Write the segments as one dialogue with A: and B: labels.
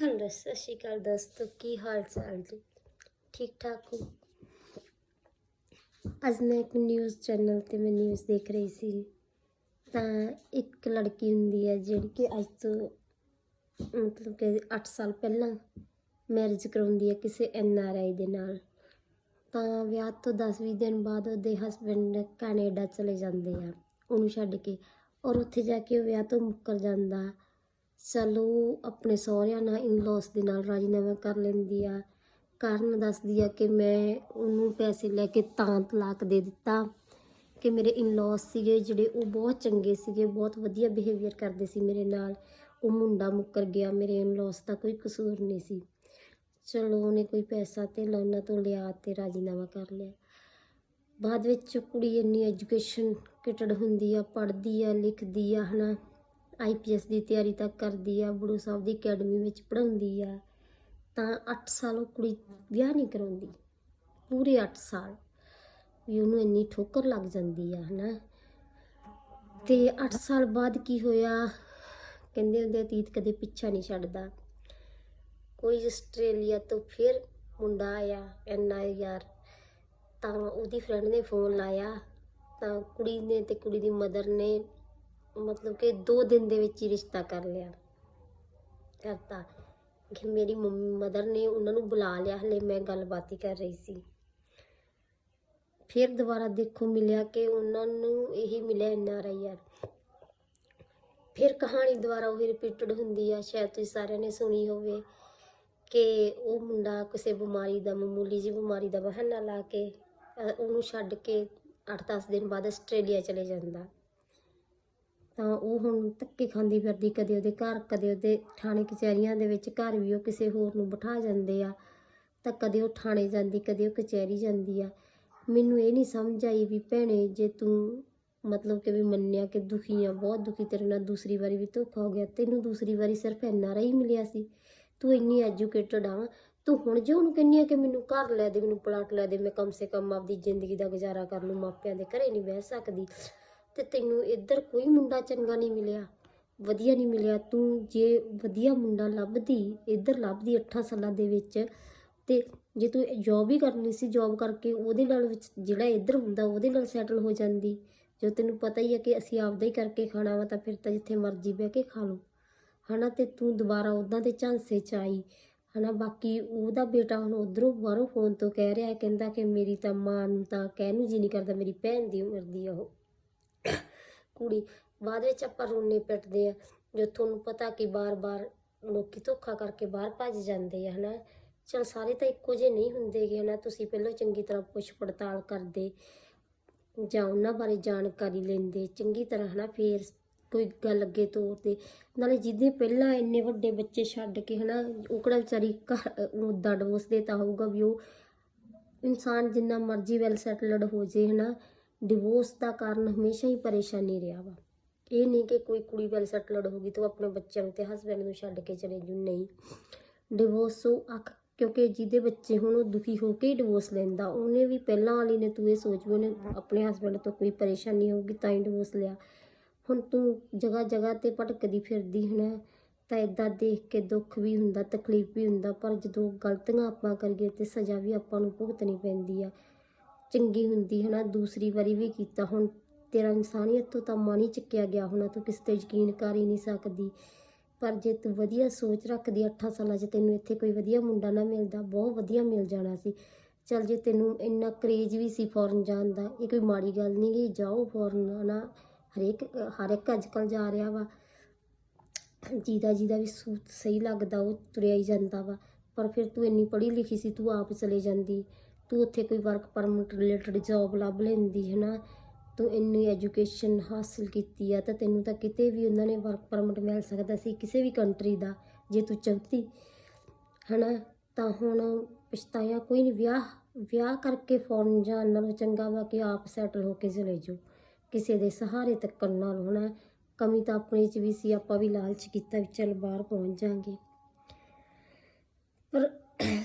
A: Hello, ਸਤਿ ਸ਼੍ਰੀ ਅਕਾਲ ਦੋਸਤੋ, ਕੀ ਹਾਲ ਚਾਲ ਜੀ? ਠੀਕ ਠਾਕ ਹੋ? ਅੱਜ ਮੈਂ ਇੱਕ ਨਿਊਜ਼ ਚੈਨਲ ਤੇ ਮੈਂ ਨਿਊਜ਼ ਦੇਖ ਰਹੀ ਸੀ। ਤਾਂ ਇੱਕ ਲੜਕੀ ਹੁੰਦੀ ਹੈ ਜਿਹੜੀ ਕਿ ਅੱਜ ਤੋਂ, ਮਤਲਬ ਕਿ 8 ਸਾਲ ਪਹਿਲਾਂ ਮੈਰਿਜ ਕਰਾਉਂਦੀ ਹੈ ਕਿਸੇ ਐਨ ਆਰ ਆਈ ਦੇ ਨਾਲ। ਤਾਂ ਵਿਆਹ ਤੋਂ 10-20 ਦਿਨ ਬਾਅਦ ਉਹਦੇ ਹਸਬੰਡ ਕੈਨੇਡਾ ਚਲੇ ਜਾਂਦੇ ਆ। ਉਹਨੂੰ ਛੱਡ ਕੇ। ਔਰ ਉੱਥੇ ਜਾ ਕੇ ਉਹ ਵਿਆਹ ਤੋਂ ਮੁੱਕਰ ਜਾਂਦਾ। ਸਲੂ ਆਪਣੇ ਸਹੁਰਿਆਂ ਨਾਲ ਇਨ-ਲॉस ਦੇ ਨਾਲ ਰਾਜੀਨਾਮਾ ਕਰ ਲੈਂਦੀ ਆ। ਕਾਰਨ ਦੱਸਦੀ ਆ ਕਿ ਮੈਂ ਉਹਨੂੰ ਪੈਸੇ ਲੈ ਕੇ ਤਾਂ ਤਲਾਕ ਦੇ ਦਿੱਤਾ ਕਿ ਮੇਰੇ ਇਨ-ਲॉस ਸੀਗੇ ਜਿਹੜੇ ਉਹ ਬਹੁਤ ਚੰਗੇ ਸੀਗੇ, ਬਹੁਤ ਵਧੀਆ ਬਿਹੇਵੀਅਰ ਕਰਦੇ ਸੀ ਮੇਰੇ ਨਾਲ। ਉਹ ਮੁੰਡਾ ਮੁੱਕਰ ਗਿਆ, ਮੇਰੇ ਇਨ-ਲॉस ਦਾ ਕੋਈ ਕਸੂਰ ਨਹੀਂ ਸੀ। ਚਲੋ ਉਹਨੇ ਕੋਈ ਪੈਸਾ ਤੇ ਲੋਨਾ ਤੋਂ ਲਿਆ ਤੇ ਰਾਜੀਨਾਮਾ ਕਰ ਲਿਆ। ਬਾਅਦ ਵਿੱਚ ਕੁੜੀ ਇੰਨੀ ਐਜੂਕੇਸ਼ਨ ਕਿਟਡ ਹੁੰਦੀ ਆ, ਪੜ੍ਹਦੀ ਆ, ਲਿਖਦੀ ਆ, ਹਨਾ। ਆਈਪੀਐਸ ਦੀ ਤਿਆਰੀ ਤੱਕ ਕਰਦੀ ਆ ਬੜੂ ਸਾਹਿਬ ਦੀ ਅਕੈਡਮੀ ਵਿੱਚ ਪੜ੍ਹਾਉਂਦੀ ਆ। ਤਾਂ 8 ਸਾਲ ਉਹ ਕੁੜੀ ਵਿਆਹ ਨਹੀਂ ਕਰਾਉਂਦੀ, ਪੂਰੇ 8 ਸਾਲ ਵੀ ਉਹਨੂੰ ਇੰਨੀ ਠੋਕਰ ਲੱਗ ਜਾਂਦੀ ਆ, ਹਨਾ। ਤੇ 8 ਸਾਲ ਬਾਅਦ ਕੀ ਹੋਇਆ, ਕਹਿੰਦੇ ਹੁੰਦੇ ਅਤੀਤ ਕਦੇ ਪਿੱਛਾ ਨਹੀਂ ਛੱਡਦਾ। ਕੋਈ ਆਸਟ੍ਰੇਲੀਆ ਤੋਂ ਫਿਰ ਮੁੰਡਾ ਆਇਆ, ਐਨ ਆਈ ਯਾਰ ਤਾਂ ਉਹਦੀ ਫਰੈਂਡ ਨੇ ਫੋਨ ਲਾਇਆ, ਤਾਂ ਕੁੜੀ ਨੇ ਤੇ ਕੁੜੀ ਦੀ ਮਦਰ ਨੇ ਮਤਲਬ ਕਿ 2 ਦਿਨ ਦੇ ਵਿੱਚ ਹੀ ਰਿਸ਼ਤਾ ਕਰ ਲਿਆ। ਕਰਤਾ ਕਿ ਮੇਰੀ ਮਦਰ ਨੇ ਉਹਨਾਂ ਨੂੰ ਬੁਲਾ ਲਿਆ, ਹਲੇ ਮੈਂ ਗੱਲਬਾਤ ਹੀ ਕਰ ਰਹੀ ਸੀ। ਫਿਰ ਦੁਬਾਰਾ ਦੇਖੋ ਮਿਲਿਆ ਕਿ ਉਹਨਾਂ ਨੂੰ ਇਹੀ ਮਿਲਿਆ ਐਨ ਆਰ ਆਈ ਯਾਰ ਫਿਰ ਕਹਾਣੀ ਦੁਬਾਰਾ ਉਹ ਰਿਪੀਟਡ ਹੁੰਦੀ ਆ, ਸ਼ਾਇਦ ਤੁਸੀਂ ਸਾਰਿਆਂ ਨੇ ਸੁਣੀ ਹੋਵੇ ਕਿ ਉਹ ਮੁੰਡਾ ਕਿਸੇ ਬਿਮਾਰੀ ਦਾ, ਮਾਮੂਲੀ ਜਿਹੀ ਬਿਮਾਰੀ ਦਾ ਬਹਾਨਾ ਲਾ ਕੇ ਉਹਨੂੰ ਛੱਡ ਕੇ 8-10 ਦਿਨ ਬਾਅਦ ਆਸਟ੍ਰੇਲੀਆ ਚਲੇ ਜਾਂਦਾ। ਤਾਂ ਉਹ ਹੁਣ ਧੱਕੇ ਖਾਂਦੀ ਫਿਰਦੀ, ਕਦੇ ਉਹਦੇ ਘਰ, ਕਦੇ ਉਹਦੇ ਥਾਣੇ ਕਚਹਿਰੀਆਂ ਦੇ ਵਿੱਚ, ਘਰ ਵੀ ਉਹ ਕਿਸੇ ਹੋਰ ਨੂੰ ਬਿਠਾ ਜਾਂਦੇ ਆ। ਤਾਂ ਕਦੇ ਉਹ ਥਾਣੇ ਜਾਂਦੀ, ਕਦੇ ਉਹ ਕਚਹਿਰੀ ਜਾਂਦੀ ਆ। ਮੈਨੂੰ ਇਹ ਨਹੀਂ ਸਮਝ ਆਈ ਵੀ ਭੈਣੇ, ਜੇ ਤੂੰ ਮਤਲਬ ਕਿ ਵੀ ਮੰਨਿਆ ਕਿ ਦੁਖੀ ਆ, ਬਹੁਤ ਦੁਖੀ, ਤੇਰੇ ਨਾਲ ਦੂਸਰੀ ਵਾਰੀ ਵੀ ਧੋਖਾ ਹੋ ਗਿਆ, ਤੈਨੂੰ ਦੂਸਰੀ ਵਾਰੀ ਸਿਰਫ ਐਨ ਆਰ ਮਿਲਿਆ ਸੀ। ਤੂੰ ਇੰਨੀ ਐਜੂਕੇਟਡ ਆ, ਤੂੰ ਹੁਣ ਜੇ ਉਹਨੂੰ ਕਹਿੰਨੀ ਆ ਕਿ ਮੈਨੂੰ ਘਰ ਲੈ ਦੇ, ਮੈਨੂੰ ਪਲਾਟ ਲੈ ਦੇ, ਮੈਂ ਕਮ ਸੇ ਕਮ ਆਪਦੀ ਜ਼ਿੰਦਗੀ ਦਾ ਗੁਜ਼ਾਰਾ ਕਰ ਲੂੰ, ਮਾਪਿਆਂ ਦੇ ਘਰੇ ਨਹੀਂ ਬਹਿ ਸਕਦੀ। ਤੇ ਤੈਨੂੰ ਇੱਧਰ ਕੋਈ ਮੁੰਡਾ ਚੰਗਾ ਨਹੀਂ ਮਿਲਿਆ। ਵਧੀਆ ਨਹੀਂ ਮਿਲਿਆ। ਤੂੰ ਜੇ ਵਧੀਆ ਮੁੰਡਾ ਲੱਭਦੀ, ਇੱਧਰ ਲੱਭਦੀ 8 ਸਾਲਾਂ ਦੇ ਵਿੱਚ ਤੇ ਜੇ ਤੂੰ ਜੌਬ ਹੀ ਕਰਨੀ ਸੀ ਜੌਬ ਕਰਕੇ, ਉਹਦੇ ਨਾਲ ਵਿੱਚ ਜਿਹੜਾ ਇੱਧਰ ਹੁੰਦਾ, ਉਹਦੇ ਨਾਲ ਸੈਟਲ ਹੋ ਜਾਂਦੀ। ਜੋ ਤੈਨੂੰ ਪਤਾ ਹੀ ਹੈ ਕਿ ਅਸੀਂ ਆਪਦਾ ਹੀ ਕਰਕੇ ਖਾਣਾ ਵਾ, ਤਾਂ ਫਿਰ ਤਾਂ ਜਿੱਥੇ ਮਰਜ਼ੀ ਬਹਿ ਕੇ ਖਾ ਲਓ। ਹਨਾ, ਤੇ ਤੂੰ ਦੁਬਾਰਾ ਉਦਾਂ ਦੇ ਝਾਂਸੇ ਚ ਆਈ। ਹਨਾ, ਬਾਕੀ ਉਹਦਾ ਬੇਟਾ ਹੁਣ ਉਧਰੋਂ ਬਾਹਰੋਂ ਫੋਨ ਤੋਂ ਕਹਿ ਰਿਹਾ, ਕਹਿੰਦਾ ਕਿ ਮੇਰੀ ਤਾਂ ਮਾਂ ਨੂੰ ਤਾਂ ਕਹਿਣ ਨੂੰ ਜੀ ਨਹੀਂ ਕਰਦਾ, ਮੇਰੀ ਭੈਣ ਦੀ ਉਮਰ ਦੀ ਆ ਉਹ। ਕੁੜੀ। ਬਾਅਦ ਵਿੱਚ ਆਪਾਂ ਰੋਨੇ ਪਿੱਟਦੇ ਆ, ਜੋ ਤੁਹਾਨੂੰ ਪਤਾ ਕਿ ਬਾਰ-ਬਾਰ ਲੋਕੀ ਧੋਖਾ ਕਰਕੇ ਬਾਹਰ ਭੱਜ ਜਾਂਦੇ ਆ, ਹਨਾ। ਚਲ ਸਾਰੇ ਤਾਂ ਇੱਕੋ ਜਿਹੇ ਨਹੀਂ ਹੁੰਦੇਗੇ ਹਨਾ। ਤੁਸੀਂ ਪਹਿਲਾਂ ਚੰਗੀ ਤਰ੍ਹਾਂ ਪੁੱਛ ਪੜਤਾਲ ਕਰਦੇ ਜਾਂ ਉਹਨਾਂ ਬਾਰੇ ਜਾਣਕਾਰੀ ਲੈਂਦੇ, ਚੰਗੀ ਤਰ੍ਹਾਂ, ਹਨਾ। ਫੇਰ ਕੋਈ ਗੱਲ ਅੱਗੇ ਤੋਰਦੇ। ਨਾਲੇ ਜਿਹਦੇ ਪਹਿਲਾਂ ਇੰਨੇ ਵੱਡੇ ਬੱਚੇ ਛੱਡ ਕੇ, ਹਨਾ, ਉਹ ਕਿਹੜਾ ਵਿਚਾਰੀ ਘਰ ਉਦਾਂ ਡਿਵੋਰਸ ਦੇਤਾ ਹੋਊਗਾ ਵੀ ਉਹ ਇਨਸਾਨ ਜਿੰਨਾ ਮਰਜ਼ੀ ਵੈਲ ਸੈਟਲਡ ਹੋ ਜੇ, ਹਨਾ। ਡਿਵੋਰਸ ਦਾ ਕਾਰਨ ਹਮੇਸ਼ਾ ਹੀ ਪਰੇਸ਼ਾਨੀ ਰਿਹਾ ਵਾ। ਇਹ ਨਹੀਂ ਕਿ ਕੋਈ ਕੁੜੀ ਵੈਲ ਸੈਟਲਡ ਹੋ ਗਈ ਤਾਂ ਉਹ ਆਪਣੇ ਬੱਚਿਆਂ ਨੂੰ ਤੇ ਹਸਬੰਡ ਨੂੰ ਛੱਡ ਕੇ ਚਲੇ ਜੂ ਨਹੀਂ। ਡਿਵੋਰਸ ਉਹ ਅੱਖ, ਕਿਉਂਕਿ ਜਿਹਦੇ ਬੱਚੇ ਹੁਣ ਉਹ ਦੁਖੀ ਹੋ ਕੇ ਹੀ ਡਿਵੋਰਸ ਲੈਂਦਾ, ਉਹਨੇ ਵੀ ਪਹਿਲਾਂ ਵਾਲੀ ਨੇ ਤੂੰ ਇਹ ਸੋਚ ਵੀ ਉਹਨੇ ਆਪਣੇ ਹਸਬੰਡ ਤੋਂ ਕੋਈ ਪਰੇਸ਼ਾਨੀ ਹੋਊਗੀ ਤਾਂ ਹੀ ਡਿਵੋਰਸ ਲਿਆ। ਹੁਣ ਤੂੰ ਜਗ੍ਹਾ ਜਗ੍ਹਾ ਤੇ ਭਟਕਦੀ ਫਿਰਦੀ ਹਨਾ, ਤਾਂ ਇਦਾਂ ਦੇਖ ਕੇ ਦੁੱਖ ਵੀ ਹੁੰਦਾ, ਤਕਲੀਫ ਵੀ ਹੁੰਦਾ, ਪਰ ਜਦੋਂ ਗਲਤੀਆਂ ਆਪਾਂ ਕਰੀਏ ਤੇ ਸਜ਼ਾ ਵੀ ਆਪਾਂ ਨੂੰ ਭੁਗਤਣੀ ਪੈਂਦੀ ਆ। ਚੰਗੀ ਹੁੰਦੀ, ਹਨਾ? ਦੂਸਰੀ ਵਾਰੀ ਵੀ ਕੀਤਾ। ਹੁਣ ਤੇਰਾ ਇਨਸਾਨੀਅਤ ਤੋਂ ਤਾਂ ਮਨ ਹੀ ਚੱਕਿਆ ਗਿਆ ਹੋਣਾ, ਤੂੰ ਕਿਸ ਤੇ ਯਕੀਨ ਕਰ ਹੀ ਨਹੀਂ ਸਕਦੀ। ਪਰ ਜੇ ਤੂੰ ਵਧੀਆ ਸੋਚ ਰੱਖਦੀ 8 ਸਾਲਾਂ 'ਚ ਤੈਨੂੰ ਇੱਥੇ ਕੋਈ ਵਧੀਆ ਮੁੰਡਾ ਨਾ ਮਿਲਦਾ, ਬਹੁਤ ਵਧੀਆ ਮਿਲ ਜਾਣਾ ਸੀ। ਚਲ ਜੇ ਤੈਨੂੰ ਇੰਨਾ ਕਰੇਜ ਵੀ ਸੀ ਫੋਰਨ ਜਾਣ ਦਾ, ਇਹ ਕੋਈ ਮਾੜੀ ਗੱਲ ਨਹੀਂ ਗੀ, ਜਾਓ ਫੋਰਨ ਨਾ ਹਰੇਕ, ਹਰ ਇੱਕ ਅੱਜ ਕੱਲ੍ਹ ਜਾ ਰਿਹਾ ਵਾ। ਜਿਹਦਾ ਜਿਹਦਾ ਵੀ ਸੂਟ ਸਹੀ ਲੱਗਦਾ, ਉਹ ਤੁਰਿਆ ਹੀ ਜਾਂਦਾ ਵਾ। ਪਰ ਫਿਰ ਤੂੰ ਇੰਨੀ ਪੜ੍ਹੀ ਲਿਖੀ ਸੀ, ਤੂੰ ਆਪ ਚਲੇ ਜਾਂਦੀ। ਤੂੰ ਉੱਥੇ ਕੋਈ ਵਰਕ ਪਰਮਿਟ ਰਿਲੇਟਡ ਜੌਬ ਲੱਭ ਲੈਂਦੀ ਹੈ ਨਾ ਤੂੰ ਇੰਨੀ ਐਜੂਕੇਸ਼ਨ ਹਾਸਲ ਕੀਤੀ ਆ, ਤਾਂ ਤੈਨੂੰ ਤਾਂ ਕਿਤੇ ਵੀ ਉਹਨਾਂ ਨੇ ਵਰਕ ਪਰਮਿਟ ਮਿਲ ਸਕਦਾ ਸੀ, ਕਿਸੇ ਵੀ ਕੰਟਰੀ ਦਾ, ਜੇ ਤੂੰ ਚਾਹਤੀ ਹਨਾ? ਤਾਂ ਹੁਣ ਪਛਤਾਇਆ ਕੋਈ ਨਹੀਂ ਵਿਆਹ ਵਿਆਹ ਕਰਕੇ ਫੋਰਨ ਜਾਣ ਨਾਲੋਂ ਚੰਗਾ ਵਾ ਕਿ ਆਪ ਸੈਟਲ ਹੋ ਕੇ ਚਲੇ ਜਾਓ, ਕਿਸੇ ਦੇ ਸਹਾਰੇ ਤੱਕ ਨਾਲ ਹੋਣਾ ਕਮੀ ਤਾਂ ਆਪਣੇ 'ਚ ਵੀ ਸੀ, ਆਪਾਂ ਵੀ ਲਾਲਚ ਕੀਤਾ ਵੀ ਚੱਲ ਬਾਹਰ ਪਹੁੰਚ ਜਾਾਂਗੇ। ਪਰ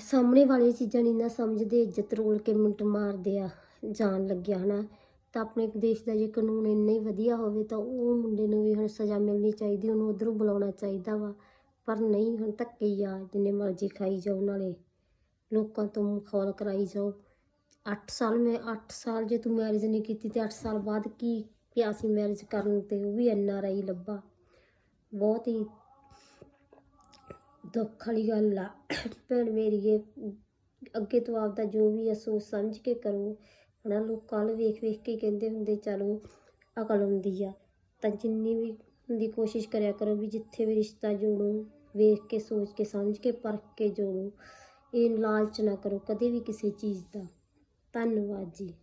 A: ਸਾਹਮਣੇ ਵਾਲੀਆਂ ਚੀਜ਼ਾਂ ਨਹੀਂ ਨਾ ਸਮਝਦੇ, ਇੱਜ਼ਤ ਰੋਲ ਕੇ ਮਿੰਟ ਮਾਰਦੇ ਆ, ਜਾਣ ਲੱਗਿਆ, ਹਨਾ? ਤਾਂ ਆਪਣੇ ਦੇਸ਼ ਦਾ ਜੇ ਕਾਨੂੰਨ ਇੰਨਾ ਹੀ ਵਧੀਆ ਹੋਵੇ, ਤਾਂ ਉਹ ਮੁੰਡੇ ਨੂੰ ਵੀ ਹੁਣ ਸਜ਼ਾ ਮਿਲਣੀ ਚਾਹੀਦੀ, ਉਹਨੂੰ ਉਧਰੋਂ ਬੁਲਾਉਣਾ ਚਾਹੀਦਾ ਵਾ। ਪਰ ਨਹੀਂ, ਹੁਣ ਧੱਕੇ ਹੀ ਆ, ਜਿੰਨੇ ਮਰਜ਼ੀ ਖਾਈ ਜਾਓ ਨਾਲੇ। ਲੋਕਾਂ ਤੋਂ ਮਖੌਲ ਕਰਾਈ ਜਾਓ। 8 ਸਾਲ ਮੈਂ 8 ਸਾਲ ਜੇ ਤੂੰ ਮੈਰਿਜ ਨਹੀਂ ਕੀਤੀ ਤੇ 8 ਸਾਲ ਬਾਅਦ ਕੀ ਕਿਹਾ ਸੀ ਮੈਰਿਜ ਕਰਨ ਤੇ ਉਹ ਵੀ ਐਨ ਆਰ ਆਈ ਲੱਭਾ। ਬਹੁਤ ਹੀ ਦੁੱਖ ਵਾਲੀ ਗੱਲ ਆ। ਭੈਣ ਮੇਰੀਏ ਅੱਗੇ ਤੋਂ ਆਪਦਾ ਜੋ ਵੀ ਆ ਸੋਚ ਸਮਝ ਕੇ ਕਰੋ। ਹਨਾ, ਲੋਕਾਂ ਨੂੰ ਵੇਖ ਵੇਖ ਕੇ ਕਹਿੰਦੇ ਹੁੰਦੇ, ਚਲੋ ਅਕਲ ਹੁੰਦੀ ਆ। ਤਾਂ ਜਿੰਨੀ ਵੀ ਹੁੰਦੀ ਕੋਸ਼ਿਸ਼ ਕਰਿਆ ਕਰੋ ਵੀ ਜਿੱਥੇ ਵੀ ਰਿਸ਼ਤਾ ਜੋੜੋ, ਵੇਖ ਕੇ, ਸੋਚ ਕੇ, ਸਮਝ ਕੇ, ਪਰਖ ਕੇ ਜੋੜੋ। ਇਹ ਲਾਲਚ ਨਾ ਕਰੋ ਕਦੇ ਵੀ ਕਿਸੇ ਚੀਜ਼ ਦਾ। ਧੰਨਵਾਦ ਜੀ।